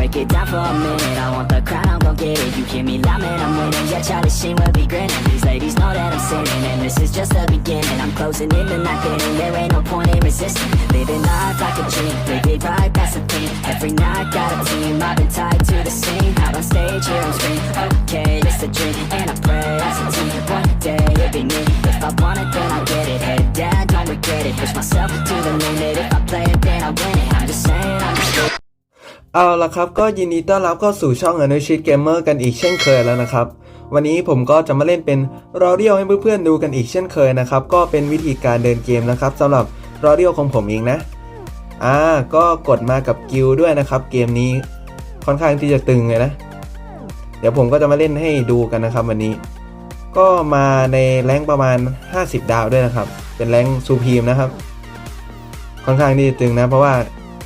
Break it down for a minute. I want the crown, I'm gon' get it. You hear me loud, man, I'm winning. Yeah, Charlie Sheen will be grinning. These ladies know that I'm sinning, and this is just the beginning. I'm closing in the night inning. There ain't no point in resisting. Living life like a dream, live it right, that's the thing. Every night got a team, I've been tied to the scene. Out on stage, here on screen. Okay, it's a dream, and I pray as a team. One day it'll be me. If I want it, then I get it. Head down, don't regret it. Push myself to the limit. If I play it, then I win it. I'm just saying, I'm just. เอาละครับก็ยินดีต้อนรับเข้าสู่ช่องอนุชิตเกมเมอร์กันอีกเช่นเคยแล้วนะครับ วันนี้ผมก็จะมาเล่นเป็นรอเรียลให้เพื่อนๆดูกันอีกเช่นเคยนะครับ ก็เป็นวิธีการเดินเกมนะครับสำหรับรอเรียลของผมเองนะอ่าก็กดมากับกิลด้วยนะครับ เกมนี้ค่อนข้างที่จะตึงเลยนะ เดี๋ยวผมก็จะมาเล่นให้ดูกันนะครับ วันนี้ ก็มาในแรงประมาณ 50 ดาวด้วยนะครับ เป็นแรงซูพีมนะครับ ค่อนข้างที่จะตึงนะ เพราะว่า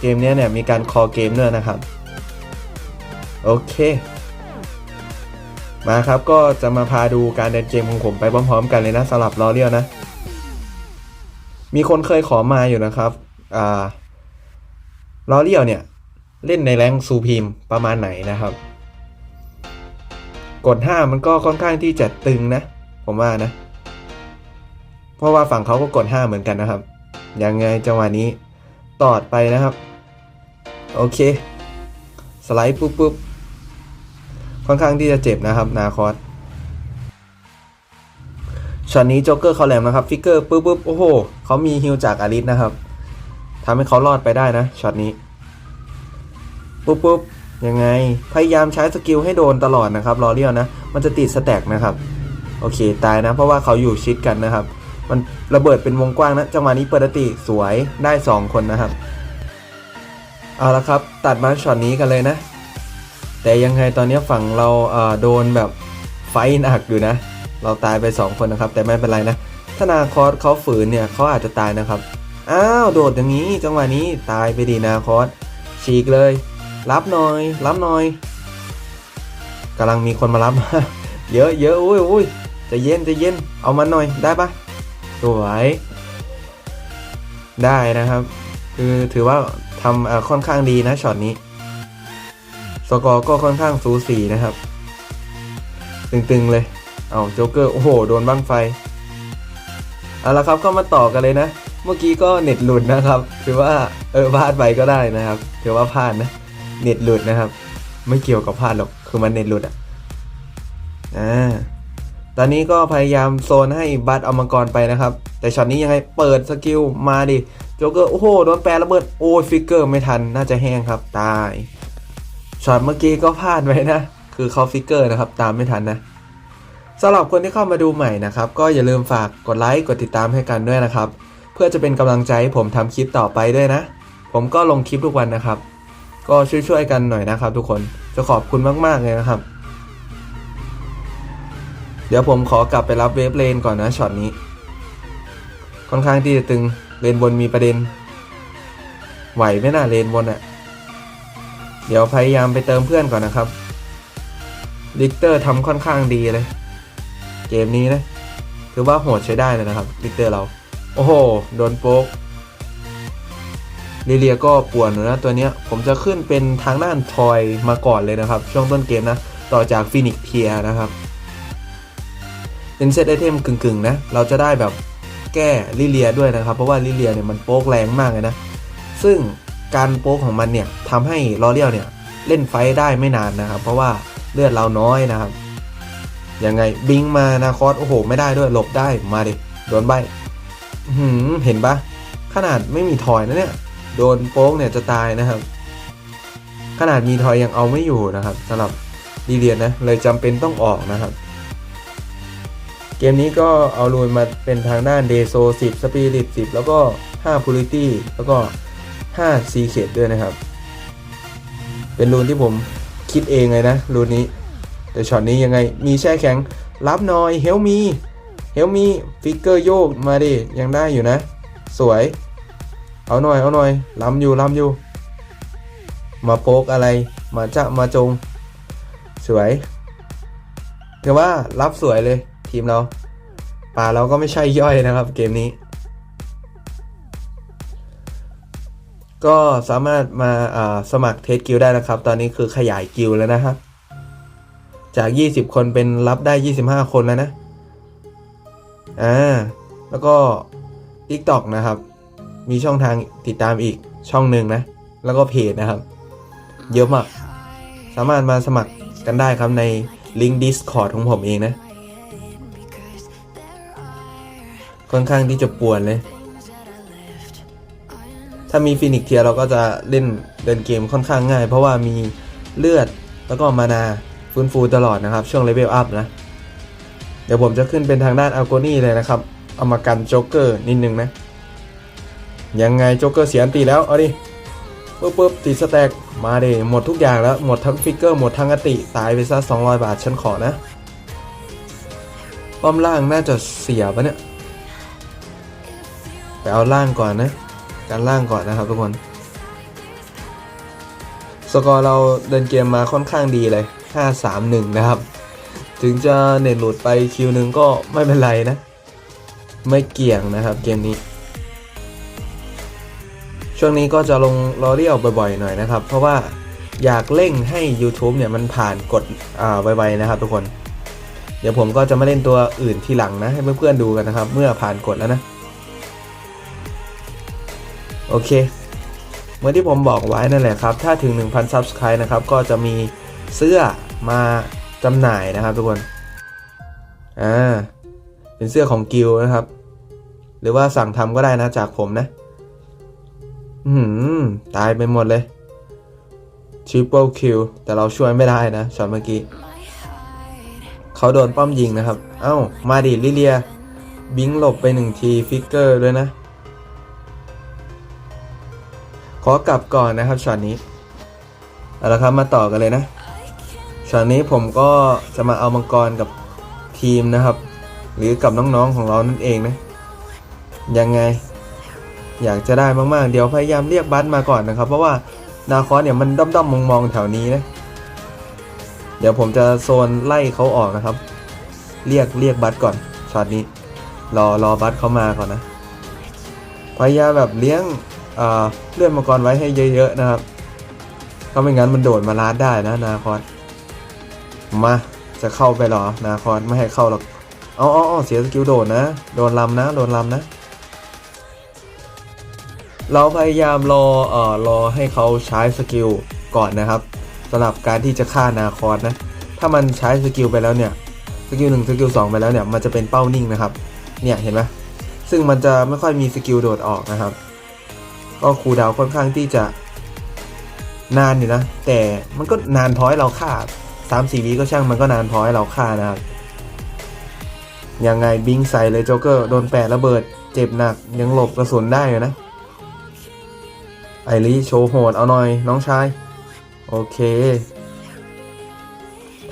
เกมนี้เนี่ยมีการคอเกมด้วยนะครับ โอเค มาครับก็จะมาพาดูการเดินเกมของผมไปพร้อมๆ กันเลยนะสำหรับลอเรียลนะ มีคนเคยขอมาอยู่นะครับอ่าลอเรียลเนี่ย เล่นในแรงซูพีมประมาณไหนนะครับ กด5มันก็ค่อนข้างที่จะตึงนะ ผมว่านะ เพราะว่าฝั่งเขาก็กด5เหมือนกันนะครับ ยังไงจังหวะนี้ ตอดไปนะครับ โอเค สไลด์ปุ๊บปุ๊บค่อนข้างที่จะเจ็บนะครับ นาคอสช็อตนี้โจ๊กเกอร์เขาแหลมนะครับฟิกเกอร์ปุ๊บปุ๊บโอ้โหเขามีฮิลจากอาริสนะครับทำให้เขารอดไปได้นะช็อตนี้ปุ๊บปุ๊บยังไง พยายามใช้สกิลให้โดนตลอดนะครับรอเรียวนะ มันจะติดสแต็กนะครับ โอเค ตายนะ เพราะว่าเขาอยู่ชิดกันนะครับ มันระเบิดเป็นวงกว้างนะจังหวะนี้เปิดติสวยได้ 2 คนนะครับ เอาละครับตัดมาช็อตนี้กันเลยนะ แต่ยังไงตอนนี้ฝั่งเราเโดนแบบไฟหนักอยู่นะ เราตายไป 2 คนนะครับ แต่ไม่เป็นไรนะถ้านาคอสเขาฝืนเนี่ยเขาอาจจะตายนะครับอ้าวโดดอย่างนี้ จังหวะนี้ตายไปดีนาคอสฉีกเลย รับหน่อย รับหน่อยกำลังมีคนมารับ เยอะเยอะอุ้ยอุ้ยจะเย็นจะเย็นเอามันหน่อยได้ปะ สวยได้นะครับ คือถือว่าทำค่อนข้างดีนะช็อตนี้ สกอร์ก็ค่อนข้างสูสีนะครับ ตึงๆเลย เอาโจ๊กเกอร์ โอ้โห โดนบ้างไฟ เอาละครับก็มาต่อกันเลยนะ เมื่อกี้ก็เน็ตหลุดนะครับ ถือว่าเออพลาดไปก็ได้นะครับ ถือว่าพลาดนะ เน็ตหลุดนะครับ ไม่เกี่ยวกับพลาดหรอก คือมันเน็ตหลุดอะ อ่า ตอนนี้ก็พยายามโซนให้บัตเอามังกรไปนะครับ แต่ช็อตนี้ยังไงเปิดสกิลมาดิโจ๊กเกอร์โอ้โหโดนแปรระเบิดโอ้ยฟิกเกอร์ไม่ทันน่าจะแห้งครับตายช็อตเมื่อกี้ก็พลาดไว้นะ คือเขาฟิกเกอร์นะครับ ตามไม่ทันนะสำหรับคนที่เข้ามาดูใหม่นะครับ ก็อย่าลืมฝากกดไลค์กดติดตามให้กันด้วยนะครับ เพื่อจะเป็นกำลังใจให้ผมทำคลิปต่อไปด้วยนะ ผมก็ลงคลิปทุกวันนะครับ ก็ช่วยๆกันหน่อยนะครับ ทุกคนจะขอบคุณมากๆเลยนะครับ ดี๋ยวผมขอกลับไปรับเวฟเลนก่อนนะช็อตนี้ ค่อนข้างที่จะตึงเลนบนมีประเด็น ไหวไหมน่ะเลนบนอะ่ะ เดี๋ยวพยายามไปเติมเพื่อนก่อนนะครับลิกเตอร์ทำค่อนข้างดีเลย เกมนี้นะถือว่าโหดใช้ได้เลยนะครับลิกเตอร์เรา โอ้โห โดนโป๊กลิเลียก็ป่วนนะตัวเนี้ยผมจะขึ้นเป็นทางด้านทอยมาก่อนเลยนะครับ ช่วงต้นเกมนะ ต่อจากฟินิกเทียนะครับ เป็นเซตไอเทมกึ่งๆ นะ เราจะได้แบบแก้ลิเลียด้วยนะครับ เพราะว่าลิเลียเนี่ยมันโป๊กแรงมากเลยนะ ซึ่งการโป๊กของมันเนี่ยทำให้ลอเรียลเนี่ยเล่นไฟได้ไม่นานนะครับ เพราะว่าเลือดเราน้อยนะครับ ยังไงบิงมานาคอสโอ้โห ไม่ได้ด้วยหลบได้มาดิโดนใบหือเห็นปะขนาดไม่มีทอยนะเนี่ย โดนโป๊กเนี่ยจะตายนะครับ ขนาดมีทอยยังเอาไม่อยู่นะครับสำหรับดีเรียนนะเลยจำเป็นต้องออกนะครับ มนี้ก็เอารูนมาเป็นทางด้านเดโซ10สปิริต10 แล้วก็5 p u r i t y แล้วก็5 c ีเคดด้วยนะครับ เป็นรูนที่ผมคิดเองเลยนะรูนนี้ แต่ช็อตนี้ยังไงมีแช่แข็ง รับหน่อยเฮลมีเฮลมีฟิกเกอร์โยกมาดิ ยังได้อยู่นะ สวย เอาหน่อย เอาหน่อยล้ำอยู่ล้ำอยู่ มาโป๊กอะไร มาจะมาจง สวยแต่ว่ารับสวยเลย ทีมเราป่าเราก็ไม่ใช่ย่อยนะครับเกมนี้ ก็สามารถมาาสมัครเทสกิลได้นะครับ ตอนนี้คือขยายกิลแล้วนะครับ จาก 20 คนเป็นรับได้ 25 คนแล้วนะอ่าแล้วก็ TikTok นะครับ มีช่องทางติดตามอีกช่องหนึ่งนะ แล้วก็เพจนะครับ เยอะมาก สามารถมาสมัครกันได้ครับในลิงก์ Discord ของผมเองนะ ค่อนข้างที่จะป่วนเลย ถ้ามีฟินิกเทียเราก็จะเล่นเดินเกมค่อนข้างง่าย เพราะว่ามีเลือดแล้วก็มานาฟื้นฟูตลอดนะครับ ช่วงเลเวลอัพนะ เดี๋ยวผมจะขึ้นเป็นทางด้านอัลโกนี่เลยนะครับ เอามากันโจ๊กเกอร์นิดนึงนะ ยังไงโจ๊กเกอร์เสียอันตีแล้ว เอาดิปุ๊บปุ๊บติดสแต็กมาเดหมดทุกอย่างแล้ว หมดทั้งฟิกเกอร์หมดทั้งอติตายไปซะ200 บาทฉันขอนะป้อมล่างน่าจะเสียปะเนี่ย ไปเอาล่างก่อนนะ การล่างก่อนนะครับทุกคน สกอร์เราเดินเกมมาค่อนข้างดีเลย 5-3-1 นะครับ ถึงจะเน็ตหลุดไปคิวหนึ่งก็ไม่เป็นไรนะ ไม่เกี่ยงนะครับเกมนี้ ช่วงนี้ก็จะลงลอเรียลบ่อยๆหน่อยนะครับ เพราะว่าอยากเร่งให้ YouTube เนี่ยมันผ่านกดอ่าไวๆนะครับทุกคน เดี๋ยวผมก็จะมาเล่นตัวอื่นทีหลังนะ ให้เพื่อนๆดูกันนะครับ เมื่อผ่านกดแล้วนะ โอเค เหมือนที่ผมบอกไว้นั่นแหละครับ ถ้าถึง 1,000 Subscribe นะครับ ก็จะมีเสื้อมาจำหน่ายนะครับทุกคน อ่า เป็นเสื้อของกิลนะครับ หรือว่าสั่งทำก็ได้นะจากผมนะ อืมตายไปหมดเลย Triple Kill แต่เราช่วยไม่ได้นะช็อตเมื่อกี้เขาโดนป้อมยิงนะครับ เอ้า มาดิลิเลีย บิงหลบไปหนึ่งที ฟิกเกอร์ด้วยนะ ขอกลับก่อนนะครับช็อตนี้เอาละครับมาต่อกันเลยนะช็อตนี้ผมก็จะมาเอามังกรกับทีมนะครับ หรือกับน้องๆของเรานั่นเองนะยังไง อยากจะได้มากๆ เดี๋ยวพยายามเรียกบัสมาก่อนนะครับ เพราะว่านาคอสเนี่ยมันด้อมๆมองๆแถวนี้นะเดี๋ยวผมจะโซนไล่เขาออกนะครับ เรียกเรียกบัสก่อนช็อตนี้ รอรอบัสเขามาก่อนนะพยายามแบบเลี้ยง เลื่อนมังกรไว้ให้เยอะๆนะครับถ้าไม่งั้นมันโดดมาลาดได้นะนาคอสมาจะเข้าไปหรอนาคอสไม่ให้เข้าหรอกอ๋ออ๋อเสียสกิลโดดนะ โดนลำนะ โดนลำนะ เราพยายามรอเอ่อรอให้เขาใช้สกิลก่อนนะครับสำหรับการที่จะฆ่านาคอสนะ ถ้ามันใช้สกิลไปแล้วเนี่ยสกิลหนึ่งสกิลสองไปแล้วเนี่ยมันจะเป็นเป้านิ่งนะครับ เนี่ยเห็นไหมซึ่งมันจะไม่ค่อยมีสกิลโดดออกนะครับ ก็คูดาวค่อนข้างที่จะนานอยู่นะ แต่มันก็นานพอให้เราฆ่าสามสี่วิก็ช่างมันก็นานพอให้เราฆ่านะครับยังไงบิงใส่เลยโจ๊กเกอร์โดนแปะระเบิด เจ็บหนักยังหลบกระสุนได้อยู่นะ ไอรีโชว์โหดเอาหน่อยน้องชาย โอเค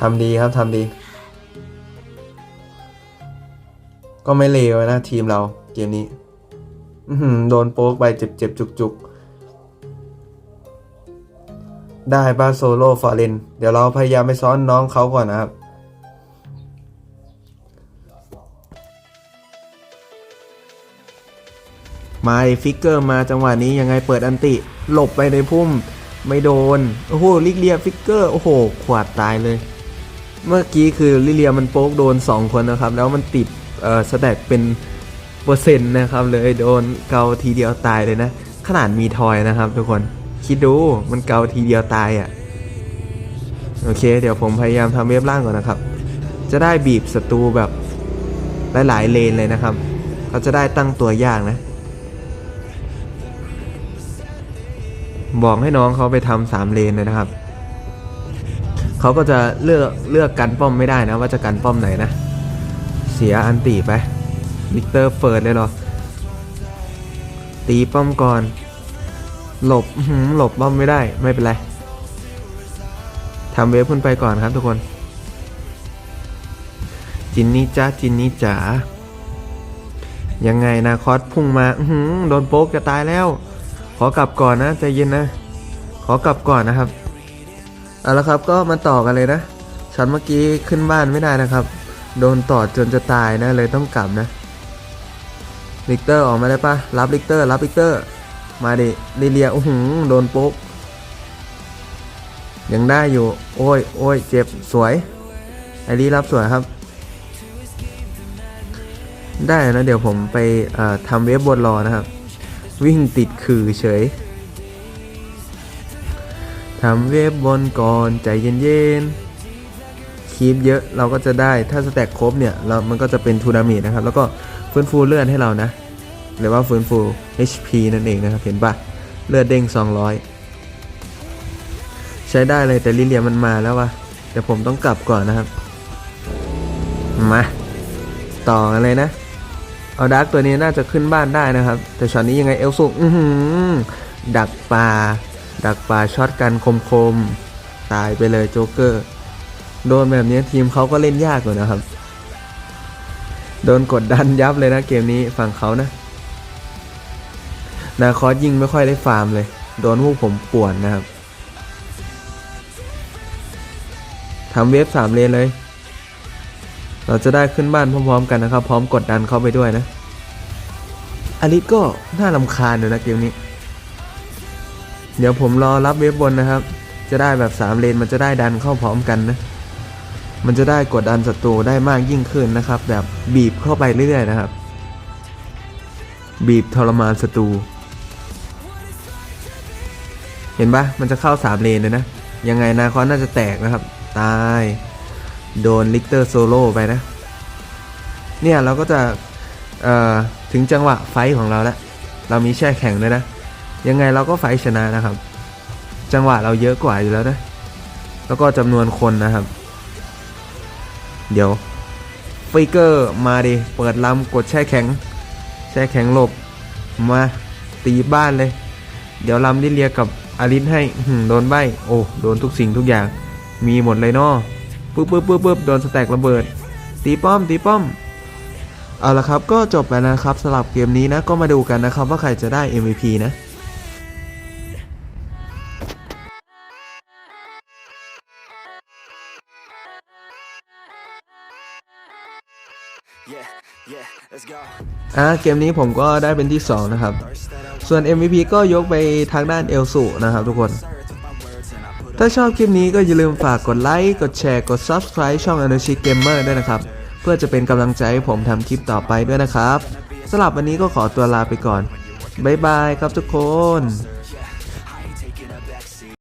ทำดีครับทำดี ก็ไม่เลวนะทีมเราเกมนี้ โดนโป๊กไปเจ็บเจ็บจุกจุกๆได้บ้าโซโล่ฟอร์เรนเดี๋ยวเราพยายามไปซ้อนน้องเขาก่อนนะครับมาฟิกเกอร์มาจังหวะนี้ยังไงเปิดอันติ หลบไปในพุ่มไม่โดน โอ้โหลิเลียฟิกเกอร์ โอ้โห ขวาดตายเลย เมื่อกี้คือลิเลียมันโป๊กโดน 2 คนนะครับ แล้วมันติดเอ่อสแต็กเป็น เปอร์เซ็นต์นะครับเลยโดนเกาทีเดียวตายเลยนะ ขนาดมีทอยนะครับทุกคนคิดดูมันเกาทีเดียวตายอะ่ะโอเค เดี๋ยวผมพยายามทำเว็บล่างก่อนนะครับ จะได้บีบศัตรูแบบหลายๆเลนเลยนะครับเขาจะได้ตั้งตัวยากนะ บอกให้น้องเขาไปทำสามเลนเลยนะครับเขาก็จะเลือกเลือกกันป้อมไม่ได้นะ ว่าจะกันป้อมไหนนะ เสียอันตีไป วิกเตอร์เฟิร์ดเลยเหรอ ตีป้อมก่อน หลบหลบป้อมไม่ได้ไม่เป็นไรทำเวฟขึ้นไปก่อนครับทุกคน จินนี่จ้าจินนี่จ๋ายังไงนาคอสพุ่งมาโดนโป๊กจะตายแล้ว ขอกลับก่อนนะใจเย็นนะ ขอกลับก่อนนะครับเอาละครับก็มาต่อกันเลยนะช็อตเมื่อกี้ขึ้นบ้านไม่ได้นะครับ โดนต่อจนจะตายนะเลยต้องกลับนะ ลิกเตอร์ออกมาได้ปะรับลิกเตอร์ รับลิกเตอร์ มาดิลิเลียโอ้โหโดนปุ๊บยังได้อยู่ โอ้ยโอ้ยเจ็บสวยไอรีรับสวยครับ ได้นะเดี๋ยวผมไปทำเว็บบนรอนะครับ วิ่งติดขื่อเฉยทำเว็บบนก่อนใจเย็นๆ คีบเยอะเราก็จะได้ถ้าสแต็กครบเนี่ยเรามันก็จะเป็นทูนามินะครับ แล้วก็ฟื้นฟูเลือดให้เรานะ หรือว่าฟื้นฟู HP นั่นเองนะครับ เห็นปะเลือดเด้ง 200 ใช้ได้เลยแต่ลิเลียมันมาแล้ววะเดี๋ยวผมต้องกลับก่อนนะครับ มาต่อกันเลยนะ เอาดาร์กตัวนี้น่าจะขึ้นบ้านได้นะครับ แต่ช็อตนี้ยังไงเอลสุอื้อหือดักปลาดักปลาช็อตกันคมๆ ตายไปเลยโจ๊กเกอร์ โดนแบบนี้ทีมเขาก็เล่นยากอยู่นะครับ โดนกดดันยับเลยนะเกมนี้ฝั่งเขานะ นาคอสยิงไม่ค่อยได้ฟาร์มเลย โดนพวกผมป่วนนะครับทำเวฟสามเลนเลย เราจะได้ขึ้นบ้านพร้อมๆกันนะครับ พร้อมกดดันเข้าไปด้วยนะอลิสก็น่าลำคาญอยู่นะเกมนี้ เดี๋ยวผมรอรับเวฟบนนะครับ จะได้แบบสามเลนมันจะได้ดันเข้าพร้อมกันนะ มันจะได้กดดันศัตรูได้มากยิ่งขึ้นนะครับ แบบบีบเข้าไปเรื่อยๆนะครับ บีบทรมานศัตรูเห็นปะมันจะเข้าสามเลนเลยนะ ยังไงนาคอนน่าจะแตกนะครับ ตาย โดนลิกเตอร์โซโล่ไปนะ เนี่ยเราก็จะเอ่อถึงจังหวะไฟของเราแล้ว เรามีแช่แข็งด้วยนะ ยังไงเราก็ไฟชนะนะครับ จังหวะเราเยอะกว่าอยู่แล้วนะ แล้วก็จำนวนคนนะครับ เดี๋ยวฟิกเกอร์มาดิ เปิดลำกดแช่แข็ง แช่แข็งหลบ มา ตีบ้านเลย เดี๋ยวลำดิเลียกับอารินให้โดนใบ โอ้ โดนทุกสิ่งทุกอย่าง มีหมดเลยเนาะปึ๊บปึ๊บปึ๊บปึ๊บโดนสแต็กระเบิด ตีป้อม ตีป้อม เอาละครับ ก็จบไปแล้วนะครับสำหรับเกมนี้นะ ก็มาดูกันนะครับว่าใครจะได้ MVP นะ อ่าเกมนี้ผมก็ได้เป็นที่ 2 นะครับ ส่วน MVP ก็ยกไปทางด้านเอลสุนะครับทุกคน ถ้าชอบคลิปนี้ก็อย่าลืมฝากกดไลค์ กดแชร์ กด Subscribe ช่อง a n a s h i Gamer ด้วยนะครับ เพื่อจะเป็นกำลังใจให้ผมทำคลิปต่อไปด้วยนะครับสำหรับวันนี้ก็ขอตัวลาไปก่อน บ๊ายบายครับทุกคน